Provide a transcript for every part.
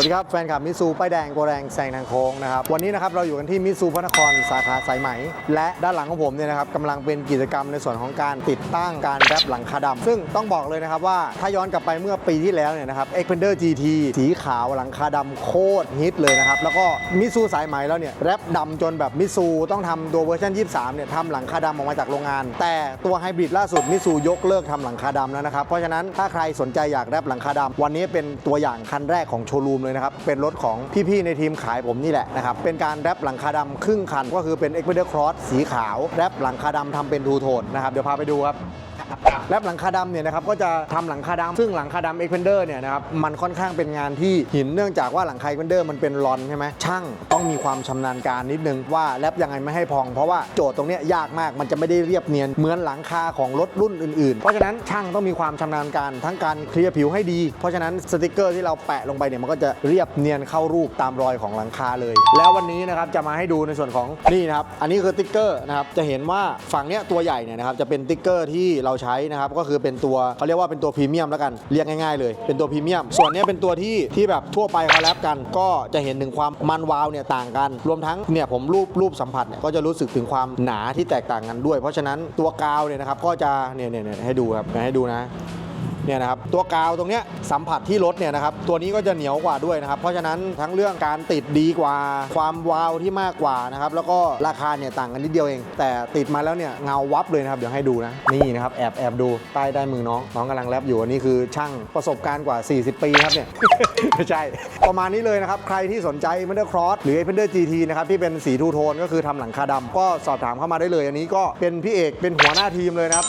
วัสดีครับ แฟนคลับมิตซูป้ายแดงโกแรงแซงทางโค้งนะครับ วันนี้นะครับเราอยู่กันที่มิตซูพระนครสาขาสายไหม และด้านหลังของผมเนี่ยนะครับกำลังเป็นกิจกรรมในส่วนของการติดตั้งการแรปหลังคาดำซึ่งต้องบอกเลยนะครับว่าถ้าย้อนกลับไปเมื่อปีที่แล้วเนี่ยนะครับ Xpander GT สีขาวหลังคาดำโคตรฮิตเลยนะครับ แล้วก็มิตซูสายไหมแล้วเนี่ยแรปดำจนแบบมิตซูต้องทำตัวเวอร์ชัน23เนี่ยทำหลังคาดำออกมาจากโรงงาน แต่ตัวไฮบริดล่าสุดมิตซูยกเลิกทำหลังคาดำแล้วนะครับเพราะฉะนั้นถ้าใครสนใจอยากแรปหลังคาดำวันนี้เป็นตัวอย่างคันแรกของโชว์รูมเลยนะครับ เป็นรถของพี่ๆในทีมขายผมนี่แหละนะครับ เป็นการแรปหลังคาดำครึ่งคัน ก็คือเป็น e x p e d e r Cross สีขาว แรปหลังคาดำทำเป็นทูโทนนะครับ เดี๋ยวพาไปดูครับ แรปหลังคาดำเนี่ยนะครับก็จะทำหลังคาดำซึ่งหลังคาดำ e x p e n d e r เนี่ยนะครับมันค่อนข้างเป็นงานที่หินเนื่องจากว่าหลังคา e x p e n d e r มันเป็นรอนใช่ไหมช่างต้องมีความชำนาญการนิดนึงว่าแรปยังไงไม่ให้พอง เพราะว่าโจทย์ตรงเนี้ยยากมากมันจะไม่ได้เรียบเนียนเหมือนหลังคาของรถรุ่นอื่นๆ เพราะฉะนั้นช่างต้องมีความชำนาญการทั้งการเคลียร์ผิวให้ดี เพราะฉะนั้นสติกเกอร์ที่เราแปะลงไปเนี่ยมันก็จะเรียบเนียนเข้ารูปตามรอยของหลังคาเลย แล้ววันนี้นะครับจะมาให้ดูในส่วนของนี่นะครับอันนี้คือสติกเกอร์นะครับจะเห็นว่าฝั่งเนี้ยตัวใหญ่เนี่ยนะครับจะเป็นสติกเกอร์ที่เราใช้นะครับก็คือเป็นตัวเขาเรียกว่าเป็นตัวพรีเมียมแล้วกันเรียกง่ายๆเลย เป็นตัวพรีเมียม ส่วนนี้เป็นตัวที่ที่แบบทั่วไปเขาแรปกัน ก็จะเห็นถึงความมันวาวเนี่ยต่างกัน รวมทั้งเนี่ยผมรูปรูปสัมผัสเนี่ยก็จะรู้สึกถึงความหนาที่แตกต่างกันด้วย เพราะฉะนั้นตัวกาวเนี่ยนะครับก็จะเนี่ยเนี่ยเนี่ยให้ดูครับให้ดูนะ เนี่ยนะครับตัวกาวตรงเนี้ยสัมผัสที่รถเนี่ยนะครับตัวนี้ก็จะเหนียวกว่าด้วยนะครับ เพราะฉะนั้นทั้งเรื่องการติดดีกว่า ความวาวที่มากกว่านะครับแล้วก็ราคาเนี่ยต่างกันนิดเดียวเอง แต่ติดมาแล้วเนี่ยเงาวับเลยนะครับเดี๋ยวให้ดูนะนี่นะครับแอบแอบดูใต้ได้มือน้องน้องกำลังแรปอยู่อันนี้คือช่างประสบการณ์กว่า 40 ปีครับเนี่ยไม่ใช่ประมาณนี้เลยนะครับใครที่สนใจ m ม n เ e r Cross หรือ Xpander GT นะครับที่เป็นสีทูโทนก็คือทำหลังคาดำก็สอบถามเข้ามาได้เลย อันนี้ก็เป็นพี่เอกเป็นหัวหน้าทีมเลยนะครับ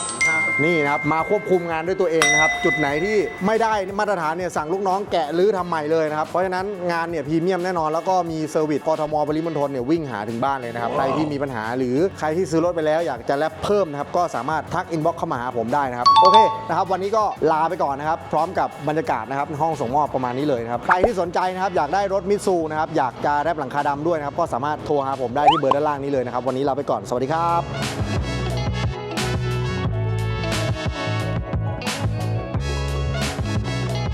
นี่นะครับมาควบคุมงานด้วยตัวเองนะครับ จุดไหนที่ไม่ได้มาตรฐานเนี่ยสั่งลูกน้องแกะหรือทำใหม่เลยนะครับ เพราะฉะนั้นงานเนี่ยพรีเมียมแน่นอน แล้วก็มีเซอร์วิสกทมปริมณฑลเนี่ยวิ่งหาถึงบ้านเลยนะครับ ใครที่มีปัญหาหรือใครที่ซื้อรถไปแล้วอยากจะแลปเพิ่มนะครับ ก็สามารถทักอินบ็อกเข้ามาหาผมได้นะครับ โอเคนะครับ วันนี้ก็ลาไปก่อนนะครับ พร้อมกับบรรยากาศนะครับห้องส่งมอบประมาณนี้เลยนะครับใครที่สนใจนะครับอยากได้รถมิตซูนะครับอยากจะแรปหลังคาดำด้วยนะครับก็สามารถโทรหาผมได้ที่เบอร์ด้านล่างนี้เลยนะครับวันนี้ลาไปก่อนสวัสดีครับ